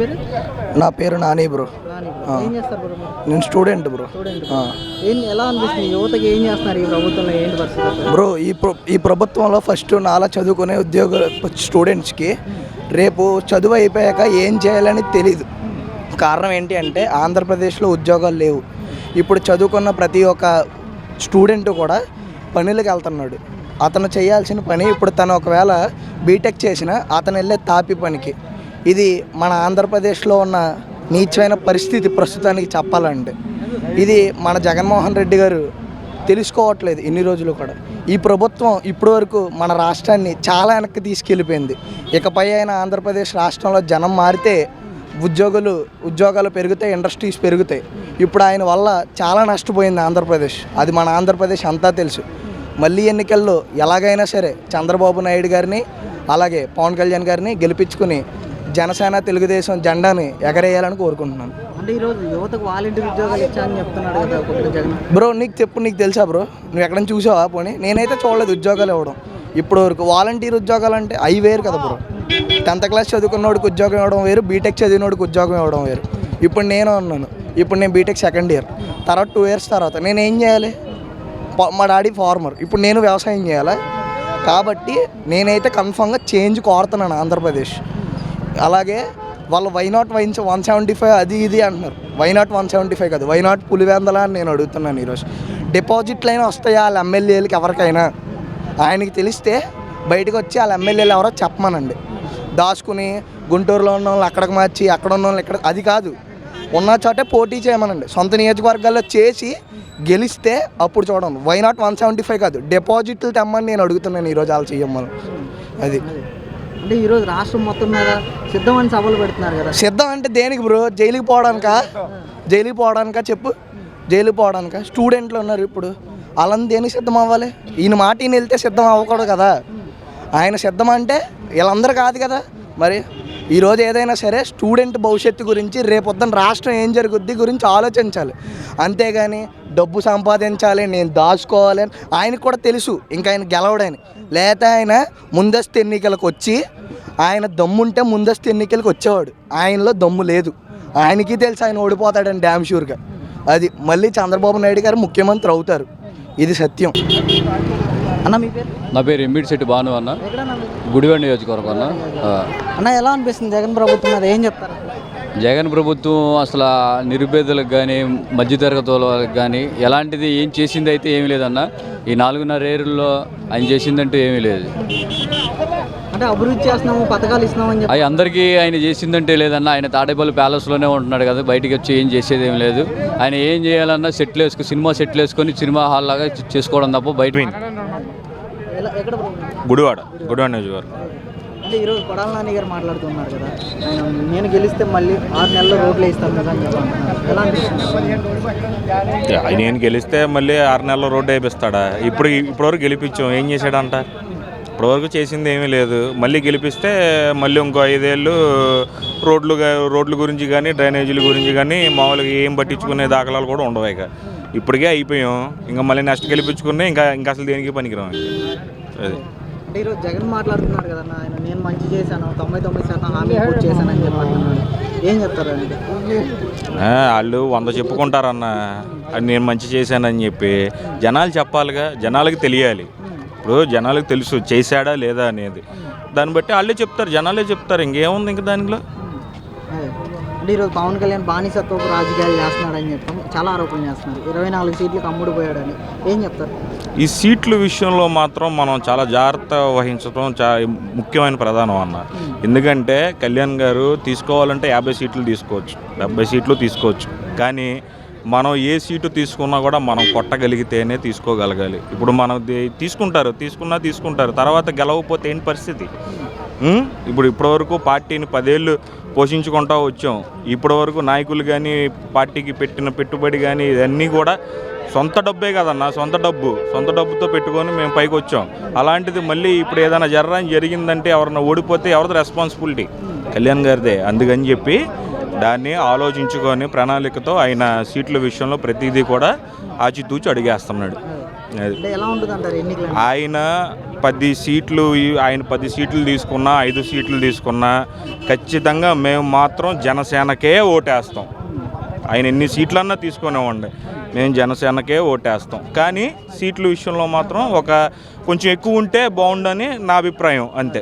పేరు? నా పేరు నాని బ్రో. నాని బ్రో. ఏం చేస్తారు బ్రో మీరు? నేను స్టూడెంట్ బ్రో. ఏం ఎలా అనిపిస్తుంది? యువతకి ఏం చేస్తున్నారు ఈ ప్రభుత్వంలో? ఏంటి పరిస్థితి? బ్రో ఈ ఈ ప్రభుత్వంలో ఫస్ట్ నాలా చదువుకునే ఉద్యోగ స్టూడెంట్స్కి రేపు చదువు అయిపోయాక ఏం చేయాలని తెలీదు. కారణం ఏంటి అంటే ఆంధ్రప్రదేశ్లో ఉద్యోగాలు లేవు. ఇప్పుడు చదువుకున్న ప్రతి ఒక్క స్టూడెంట్ కూడా పనులకు వెళ్తున్నాడు. అతను చేయాల్సిన పని ఇప్పుడు తను ఒకవేళ బీటెక్ చేసిన అతను వెళ్ళే తాపి పనికి. ఇది మన ఆంధ్రప్రదేశ్లో ఉన్న నీచమైన పరిస్థితి ప్రస్తుతానికి చెప్పాలంటే. ఇది మన జగన్మోహన్ రెడ్డి గారు తెలుసుకోవట్లేదు ఇన్ని రోజులు కూడా. ఈ ప్రభుత్వం ఇప్పటి వరకు మన రాష్ట్రాన్ని చాలా వెనక్కి తీసుకెళ్ళిపోయింది. ఇకపై అయిన ఆంధ్రప్రదేశ్ రాష్ట్రంలో జనం మారితే ఉద్యోగులు ఉద్యోగాలు పెరుగుతాయి ఇండస్ట్రీస్ పెరుగుతాయి. ఇప్పుడు ఆయన వల్ల చాలా నష్టపోయింది ఆంధ్రప్రదేశ్. అది మన ఆంధ్రప్రదేశ్ అంతా తెలుసు. మళ్ళీ ఎన్నికల్లో ఎలాగైనా సరే చంద్రబాబు నాయుడు గారిని అలాగే పవన్ కళ్యాణ్ గారిని గెలిపించుకుని జనసేన తెలుగుదేశం జెండాని ఎగరేయాలని కోరుకుంటున్నాను. అంటే ఈరోజు యువతకు వాలంటీర్ ఉద్యోగాలు ఇచ్చారని చెప్తున్నాడు కదా ఒకటి జగన్. బ్రో నీకు చెప్పు నీకు తెలుసా బ్రో? నువ్వు ఎక్కడైనా చూసావా? పోనీ నేనైతే చూడలేదు ఉద్యోగాలు ఇవ్వడం. ఇప్పుడు వరకు వాలంటీర్ ఉద్యోగాలు అంటే అవి వేరు కదా బ్రో. టెన్త్ క్లాస్ చదువుకున్నోడికి ఉద్యోగం ఇవ్వడం వేరు బీటెక్ చదివినోడికి ఉద్యోగం ఇవ్వడం వేరు. ఇప్పుడు నేను ఉన్నాను ఇప్పుడు నేను బీటెక్ సెకండ్ ఇయర్ తర్వాత టూ ఇయర్స్ తర్వాత నేను ఏం చేయాలి? మా డాడీ ఫార్మర్. ఇప్పుడు నేను వ్యవసాయం చేయాలా? కాబట్టి నేనైతే కన్ఫామ్గా చేంజ్ కోరుతున్నాను ఆంధ్రప్రదేశ్. అలాగే వాళ్ళు why not one one seventy five అది ఇది అంటున్నారు. Why not one seventy five కాదు వై నాట్ పులివేందలా అని నేను అడుగుతున్నాను ఈరోజు. డిపాజిట్లు అయినా వస్తాయా వాళ్ళ ఎమ్మెల్యేలకి ఎవరికైనా? ఆయనకి తెలిస్తే బయటకు వచ్చి వాళ్ళ ఎమ్మెల్యేలు ఎవరో చెప్పమనండి. దాచుకుని గుంటూరులో ఉన్న వాళ్ళు అక్కడికి మార్చి అక్కడ ఉన్న వాళ్ళు ఇక్కడ అది కాదు. ఉన్న చోటే పోటీ చేయమనండి. సొంత నియోజకవర్గాల్లో చేసి గెలిస్తే అప్పుడు చూడండి. Why not one seventy five కాదు. డిపాజిట్లు తెమ్మని నేను అడుగుతున్నాను ఈరోజు వాళ్ళు చెయ్యమని అది. అంటే ఈరోజు రాష్ట్రం మొత్తం మీద సిద్ధమని సభలు పెడుతున్నారు కదా. సిద్ధం అంటే దేనికి బ్రో? జైలుకి పోవడానికా? జైలుకి పోవడానికా చెప్పు. జైలుకి పోవడానికా? స్టూడెంట్లు ఉన్నారు ఇప్పుడు. వాళ్ళని దేనికి సిద్ధం అవ్వాలి? ఈయన మాట ఈయన వెళ్తే సిద్ధం అవ్వకూడదు కదా. ఆయన సిద్ధం అంటే వీళ్ళందరూ కాదు కదా. మరి ఈరోజు ఏదైనా సరే స్టూడెంట్ భవిష్యత్తు గురించి రేపొద్దున రాష్ట్రం ఏం జరుగుద్ది గురించి ఆలోచించాలి. అంతేగాని డబ్బు సంపాదించాలి నేను దాచుకోవాలి అని ఆయనకు కూడా తెలుసు. ఇంకా ఆయన గెలవడని. లేకపోతే ఆయన ముందస్తు ఎన్నికలకు వచ్చి ఆయన దమ్ముంటే ముందస్తు ఎన్నికలకు వచ్చేవాడు. ఆయనలో దమ్ము లేదు. ఆయనకి తెలుసు ఆయన ఓడిపోతాడని డ్యామ్ షూర్గా అది మళ్ళీ చంద్రబాబు నాయుడు గారు ముఖ్యమంత్రి అవుతారు. ఇది సత్యం. అన్న మీ పేరు? నా పేరు ఎంబీడి శెట్టి భాను అన్న? గుడివాడ నియోజకవర్గం అన్న. అన్న ఎలా అనిపిస్తుంది జగన్ ప్రభుత్వం మీద? ఏం చెప్తారు? జగన్ ప్రభుత్వం అసలు నిరుపేదలకు కానీ మధ్యతరగతి వాళ్ళకి కానీ ఎలాంటిది ఏం చేసింది అయితే ఏమీ లేదన్న. ఈ నాలుగున్నర ఏరుల్లో ఆయన చేసిందంటూ ఏమీ లేదు. అంటే అభివృద్ధి చేస్తున్నాము పథకాలు ఇస్తున్నాము అని చెప్పి. అవి అందరికీ ఆయన చేసిందంటే లేదన్న ఆయన తాడేపల్లి ప్యాలెస్లోనే ఉంటున్నాడు కదా బయటికి వచ్చి ఏం చేసేది ఏం లేదు. ఆయన ఏం చేయాలన్నా సెటిల్ వేసుకు సినిమా సెటిల్ వేసుకొని సినిమా హాల్ లాగా చేసుకోవడం తప్ప బయట? గుడివాడ గుడివాడ నియోజకవర్గం. అంటే ఈరోజు కొడాల నాని గారు మాట్లాడుతున్నారు కదా ఆయన నేను గెలిస్తే మళ్ళీ ఆరు నెలల్లో రోడ్లు వేస్తాను కదా అని చెప్పి. ఎలా అనిపిస్తుంది? నేను గెలిస్తే మళ్ళీ ఆరు నెలల రోడ్డు వేపిస్తాడా? ఇప్పుడు ఇప్పటివరకు గెలిపించాం ఏం చేశాడంట? ఇప్పటివరకు చేసింది ఏమీ లేదు. మళ్ళీ గెలిపిస్తే మళ్ళీ ఇంకో ఐదేళ్ళు రోడ్లు రోడ్ల గురించి కానీ డ్రైనేజీల గురించి కానీ మామూలుగా ఏం పట్టించుకునే దాఖలాలు కూడా ఉండవు ఇక. ఇప్పటికే అయిపోయాం. ఇంకా మళ్ళీ నెక్స్ట్ గెలిపించుకునే ఇంకా ఇంకా అసలు దేనికి పనికిరాం అది. అంటే ఈరోజు జగన్ మాట్లాడుతున్నారు కదా ఆయన నేను మంచి చేశాను తొంభై తొమ్మిది శాతం హామీ పూర్తి చేశానని చెప్పి అంటున్నాడు. ఏం చెప్తారు అండి ఆ, వాళ్ళు వంద చెప్పుకుంటారన్న అది నేను మంచి చేశానని చెప్పి. జనాలు చెప్పాలిగా జనాలకి తెలియాలి. ఇప్పుడు జనాలకు తెలుసు చేశాడా లేదా అనేది. దాన్ని బట్టి వాళ్ళే చెప్తారు జనాలే చెప్తారు ఇంకేముంది ఇంక దానిలో. అంటే ఈరోజు పవన్ కళ్యాణ్ బానిసత్వపు రాజకీయాలు చేస్తున్నాడని చెప్పి చాలా ఆరోపణలు చేస్తున్నారు. ఇరవై నాలుగు సీట్లకు అమ్ముడు పోయాడని. ఏం చెప్తారు? ఈ సీట్ల విషయంలో మాత్రం మనం చాలా జాగ్రత్త వహించడం చాలా ముఖ్యమైన ప్రధానం అన్న. ఎందుకంటే కళ్యాణ్ గారు తీసుకోవాలంటే యాభై సీట్లు తీసుకోవచ్చు. డెబ్బై సీట్లు తీసుకోవచ్చు. కానీ మనం ఏ సీటు తీసుకున్నా కూడా మనం కొట్టగలిగితేనే తీసుకోగలగాలి. ఇప్పుడు మనం తీసుకుంటారు తీసుకున్నా తీసుకుంటారు తర్వాత గెలవకపోతే ఏంటి పరిస్థితి? ఇప్పుడు ఇప్పటివరకు పార్టీని పదేళ్ళు పోషించుకుంటూ వచ్చాం. ఇప్పటివరకు నాయకులు కానీ పార్టీకి పెట్టిన పెట్టుబడి కానీ ఇవన్నీ కూడా సొంత డబ్బే కదన్న సొంత డబ్బు. సొంత డబ్బుతో పెట్టుకొని మేము పైకి వచ్చాం. అలాంటిది మళ్ళీ ఇప్పుడు ఏదైనా జరగని జరిగిందంటే ఎవరన్నా ఓడిపోతే ఎవరిది రెస్పాన్సిబిలిటీ కళ్యాణ్ గారిదే. అందుకని చెప్పి దాన్ని ఆలోచించుకొని ప్రణాళికతో ఆయన సీట్ల విషయంలో ప్రతిదీ కూడా ఆచితూచి అడిగేస్తున్నాడు. ఆయన పది సీట్లు ఆయన పది సీట్లు తీసుకున్నా ఐదు సీట్లు తీసుకున్నా ఖచ్చితంగా మేము మాత్రం జనసేనకే ఓటేస్తాం. ఆయన ఎన్ని సీట్లన్నా తీసుకునేవ్వండి మేము జనసేనకే ఓటేస్తాం. కానీ సీట్ల విషయంలో మాత్రం ఒక కొంచెం ఎక్కువ ఉంటే బాగుండని నా అభిప్రాయం అంతే.